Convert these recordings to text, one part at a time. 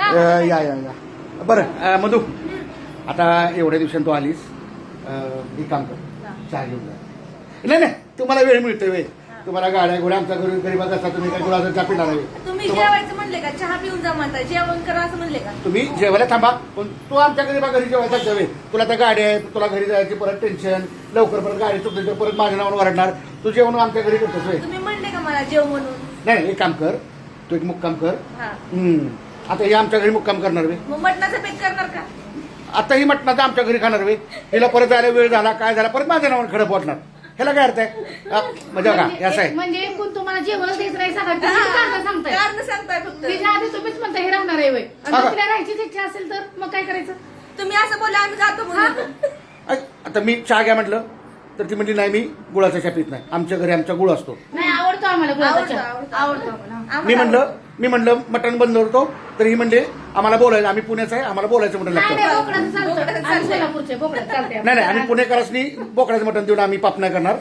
अ, या या या. बरं अ, मधू आता एवढ्या दिवसांनी तू आलीस. अ, एक काम कर चहा घेऊन जा. नाही नाही तुम्हाला वेळ मिळतोय वेळ. तुम्हाला गाड्या गोड्या आमच्या घरी गरीबात असता तुम्ही काय गुळाचा चहा पिणार आहे? तुम्ही तुम्हा- जेवायचं म्हणले का? चहा पिऊन जा म्हणता. जेवण करा असं म्हणले का? तुम्ही जेवायला थांबा पण तू आमच्या गरीबा घरी जेवायचा जावे तुला त्या गाड्या आहे तुला घरी जायची परत टेन्शन लवकर परत गाडी चुकली तर परत माझ्या नावानं वरडणार तू जेवण आमच्या घरी करतोस होय. तुम्ही म्हणले का मला जेव म्हणून? नाही नाही, एक काम कर तू एक मुक्काम कर. हा. हम्म. आता हे आमच्या घरी मुक्काम करणार वे मग मटणाचं पेट करणार का? आता ही मटणाचं आमच्या घरी खाणार वे हिला परत जायला वेळ झाला काय झाला परत माझ्या नावानं खडं पोटणार ह्याला काय अर्थ आहे? म्हणजे बघा हे असं आहे. म्हणजे एकूण तुम्हाला जेवणच द्यायचं नाही सांगा तुम्ही कारण सांगताय. कारण सांगताय फक्त. त्याच्या आधी तुम्हीच म्हणता हे राहणार आहे वय आणि का? आपल्या राहायचीच इच्छा असेल तर मग काय करायचं? तुम्ही असं बोला आम्ही जातो म्हणून. आता मी चहा घ्या म्हटलं तर ती म्हणली नाही मी गुळाचा चहा पित नाही. आमच्या घरी आमचा गुळ असतो. नाही आवडतो आम्हाला गुलाबाचा. आवडतो, चहा. आवडतो. आवडतो आम्हाला मी म्हणलं मी म्हणलं मटण बंद करतो तर ही म्हणले आम्हाला बोलायचं आम्ही पुण्याचं आहे आम्हाला बोलायचं म्हटलं नाही लागतं. नाही बोकडाचं चालतं. बोकडाचं आम्ही. सोलापूरचे बोकडाचं चालतंय नाही नाही आम्ही पुणेकरांनी बोकडाचं मटण देऊन आम्ही पाप नाही करणार.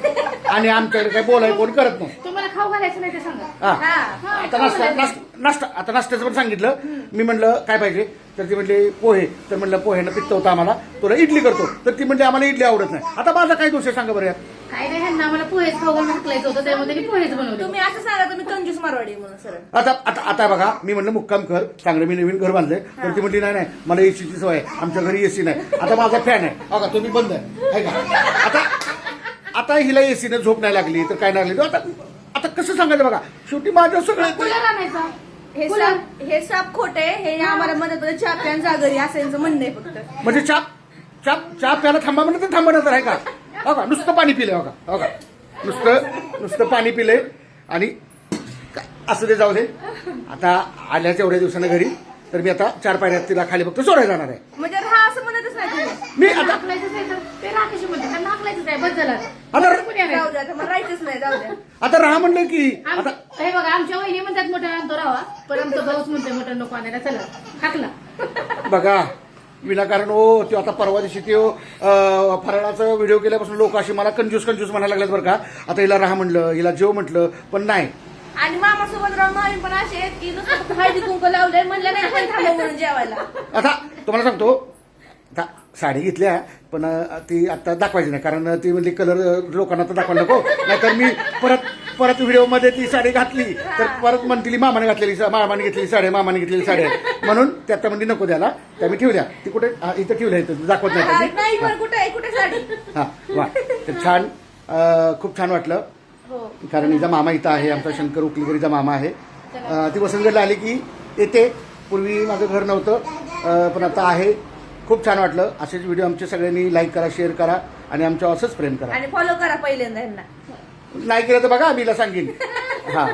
आणि आमच्याकडे काही बोलायला कोण करत नाही. तुम्हाला खाऊ घालायचं नाही ते सांगा. हा. आता नाश्ता. नाश्ता नाश्ता आता नाश्त्याचं पण सांगितलं. मी म्हणलं काय पाहिजे? तर ती म्हणली पोहे. तर म्हणलं पोहेनं पित्त होतं आम्हाला. तुला इडली करतो. तर ती म्हणली आम्हाला इडली आवडत नाही. आता माझा काय दोष आहे सांगा बरं यात? काय नाही ह्यांना पोहेच होतं पोहेच बनवले. तुम्ही असं सांगा तुम्ही कंजूस मारवाडी आहे म्हणून आता आता आता बघा मी म्हणलं मुक्काम कर चांगलं मी नवीन घर बांधलंय. तर ती म्हणली नाही नाही मला एसीची सवय आहे आमच्या घरी एसी नाही. आता माझा फॅन आहे. बघा तुम्ही बंद आहे. है का? आता आता हिला एसीने झोप नाही लागली तर काय नाही लागली? आता आता कसं सांगायचं बघा? शेवटी माझं सगळं कूलर आणायचा? हे कूलर साप हे साप खोटे हे आम्हाला मदत मध्ये चहा प्यान जागरी असं यांचं म्हणणं आहे फक्त. म्हणजे चहा चहा चहा प्यायला थांबा म्हणलं तर थांबा आहे का? हो का? नुसतं पाणी पिले बघा हो का? नुसतं नुसतं पाणी पिले आणि काय, असं ते जाऊ दे. आता आल्याच एवढ्या दिवसानं घरी तर मी आता चार पायऱ्यात तिला खाली फक्त सोडायला जाणार आहे. म्हणजे हा असं म्हणतच नाही तुम्ही. मी आता हाकलायचंच नाही तर ते राकेश म्हणते त्यांना हाकलायचंच आहे बस झालं. आता कोणी आणायचं? जाऊ द्या आता मला राहायचंच नाही जाऊ द्या आता राहा म्हणलं की आम- आता हे बघा आमच्या वहिनी म्हणतात मोठा आणतो राहा. पण आमचा भाऊच म्हणतोय मोठा नको आणायला चला हाकला बघा विनाकारण ओ तो आता परवा दिवशी तो फराळाचा व्हिडिओ केल्यापासून लोक अशी मला कंजूस कंजूस म्हणायला लागलेत बरं का. आता हिला राहा म्हणलं हिला जेव म्हटलं पण नाही. आणि मामा सोबत राहून मामी पण असे आहेत की नुसतं फक्त हळदी कुंकू लावलंय म्हणलं नाही पण थांबव म्हणून जेवायला. आता तुम्हाला सांगतो आता साडी घेतल्या पण ती आता दाखवायची नाही कारण ती म्हणजे कलर लोकांना तर दाखवायला नको नाहीतर मी परत परत व्हिडिओमध्ये ती साडी घातली तर परत म्हणतील मामाने घातलेली सा- मामाने घेतलेली साडी मामाने घेतलेली साडी आहे. म्हणून त्या आता म्हणजे नको द्याला त्या मी ठेवल्या. ती कुठे हा, इथं ठेवल्या इथं दाखवत नाही त्याची. नाही पण कुठे आहे कुठे साडी? हा वा. तर छान अं, खूप छान वाटलं. हो. कारण हिचा मामा इथं आहे आमचा शंकर उकलीकरीचा मामा आहे. अं, ती वसंतगडला आली की येते. पूर्वी माझं घर नव्हतं अं, पण आता आहे. खूप छान वाटलं. असेच व्हिडिओ आमचे सगळ्यांनी लाईक करा शेअर करा आणि आमच्या असंच प्रेम करा. आणि फॉलो करा पहिल्यांदा यांना. नाही केलं तर बघा आम्हीला सांगेन. हां.